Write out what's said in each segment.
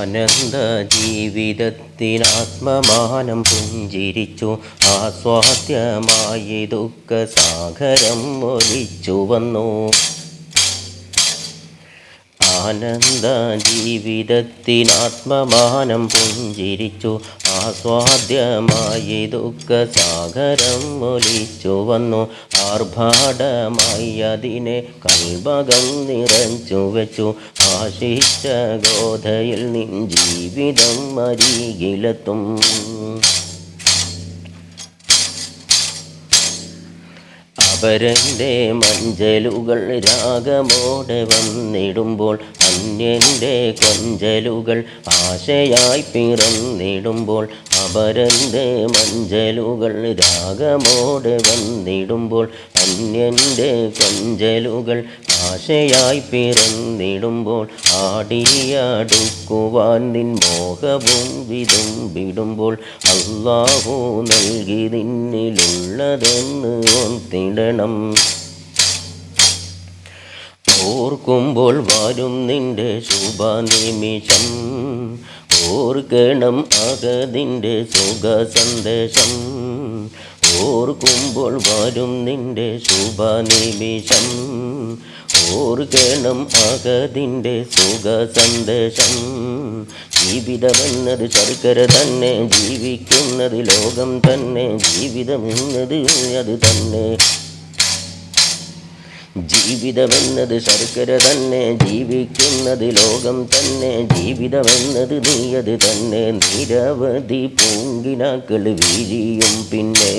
ആനന്ദ ജീവിതത്തിനാത്മമാനം പുഞ്ചിരിച്ചു. ആസ്വാദ്യമായി ദുഃഖസാഗരം ഒലിച്ചു വന്നു. ആനന്ദ ജീവിതത്തിനാത്മമാനം പുഞ്ചിരിച്ചു. ആസ്വാദ്യമായി ദുഃഖസാഗരം ഒലിച്ചു വന്നു. ആർഭാടമായി അതിനെ കൽഭകം നിറച്ചു വെച്ചു. ആശിച്ച ഗോധയിൽ നിൻ ജീവിതം അരികിലെത്തും. അപരന്റെ മഞ്ചലുകൾ രാഗമോടെ വന്നിടുമ്പോൾ അന്യന്റെ കൊഞ്ചലുകൾ ആശയായി പിറന്നിടുമ്പോൾ അപരന്റെ മഞ്ചലുകൾ രാഗമോടെ വന്നിടുമ്പോൾ അന്യന്റെ കൊഞ്ചലുകൾ ആശയായി പിറന്നിടുമ്പോൾ ആടിയടുക്കുവാൻ നിൻ മോഹവും വിതുമ്പിടുമ്പോൾ അള്ളാഹു നൽകി നിന്നിലുള്ളതെന്ന് ഓർത്തിടണം. ഓർക്കുമ്പോൾ വരും നിന്റെ ശുഭനിമിഷം. ഓർക്കണം അകതിന്റെ സുഖ സന്ദേശം ഓർക്കുമ്പോൾ വരും നിന്റെ ശുഭനിമിഷം. ഓർക്കണം അകതിന്റെ സുഖ സന്ദേശം ജീവിതമെന്നത് ശർക്കര തന്നെ ജീവിക്കുന്നത് ലോകം തന്നെ ജീവിതമെന്നത് അത് തന്നെ. ജീവിതമെന്നത് ശർക്കര തന്നെ ജീവിക്കുന്നത് ലോകം തന്നെ ജീവിതമെന്നത് നീയത് തന്നെ. നിരവധി പൂങ്കിനാക്കൾ വീഴിയും പിന്നെ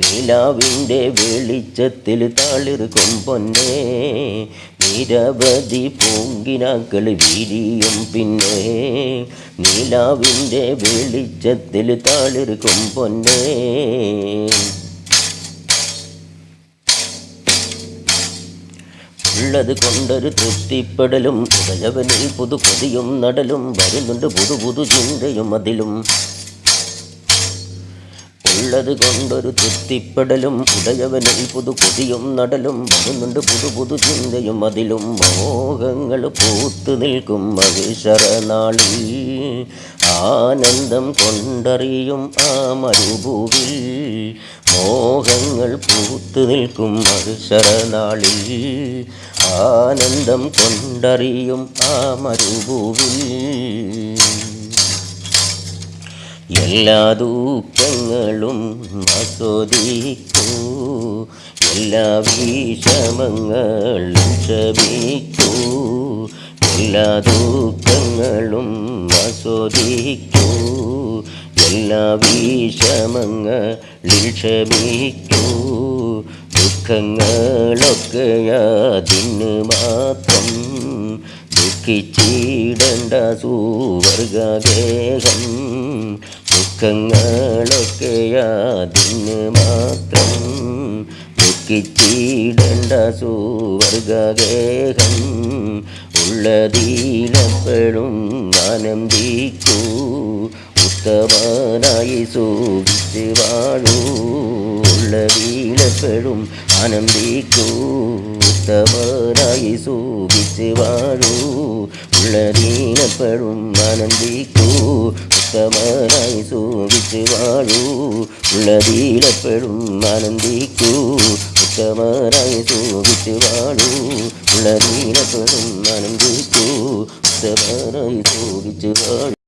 നീലാവിന്റെ വെളിച്ചത്തിൽ താളിർക്കും പൊന്നെ. നിരവധി പൂങ്കിനാക്കൾ വീഴിയും പിന്നെ നീലാവിന്റെ വെളിച്ചത്തിൽ താളിർക്കും പൊന്നേ. ഉള്ളത് കൊണ്ടൊരു തൃപ്തിപ്പെടലും ഉടയവനിൽ പുതു കൊതിയും നടലും വരുന്നുണ്ട് പുതു പുതു ചിന്തയും അതിലും. ഉള്ളത് കൊണ്ടൊരു തൃപ്തിപ്പെടലും ഉടയവനിൽ പുതു കൊതിയും നടലും വരുന്നുണ്ട് പുതു പുതു ചിന്തയും അതിലും. മോഹങ്ങൾ പൂത്തു നിൽക്കും മഹിഷറനാളിൽ ആനന്ദം കൊണ്ടറിയും ആ മരുഭൂവിൽ. മോഹങ്ങൾ പൂത്തു നിൽക്കും മത്സരനാളിൽ ആനന്ദം കൊണ്ടറിയും ആ മരുഭൂവിൽ എല്ലാ ദൂക്കങ്ങളും ആസ്വദിക്കൂ. എല്ലാ വിഷമങ്ങളും ക്ഷമിക്കൂ. എല്ലാ ദുഃഖങ്ങളും ആസ്വദിക്കൂ. എല്ലാ വിഷമങ്ങളിൽ ക്ഷമിക്കൂ. ദുഃഖങ്ങളൊക്കെ അതിന് മാത്രം ദുഃഖിച്ചിടണ്ട സൂവർഗേഹം ദുഃഖങ്ങളൊക്കെ അതിന് മാത്രം ദുഃഖിച്ചിടണ്ട സുവർഗേഹം ഉള്ളതിലെപ്പോഴും ആനന്ദിക്കൂ உத்தமனாய் சோபித்து வாழுள்ள வீழப்பெரும் ஆனந்திக்கோ உத்தமனாய் சோபித்து வாழு. உள்ள வீணப்பெரும் ஆனந்திக்கோ உத்தமனாய் சோபித்து வாழு. உள்ள வீழப்பெரும் ஆனந்திக்கோ உத்தமனாய் சோபித்து வாழு. உள்ள வீணப்பெரும் ஆனந்திக்கோ உத்தமனாய் சோபித்து வாழு.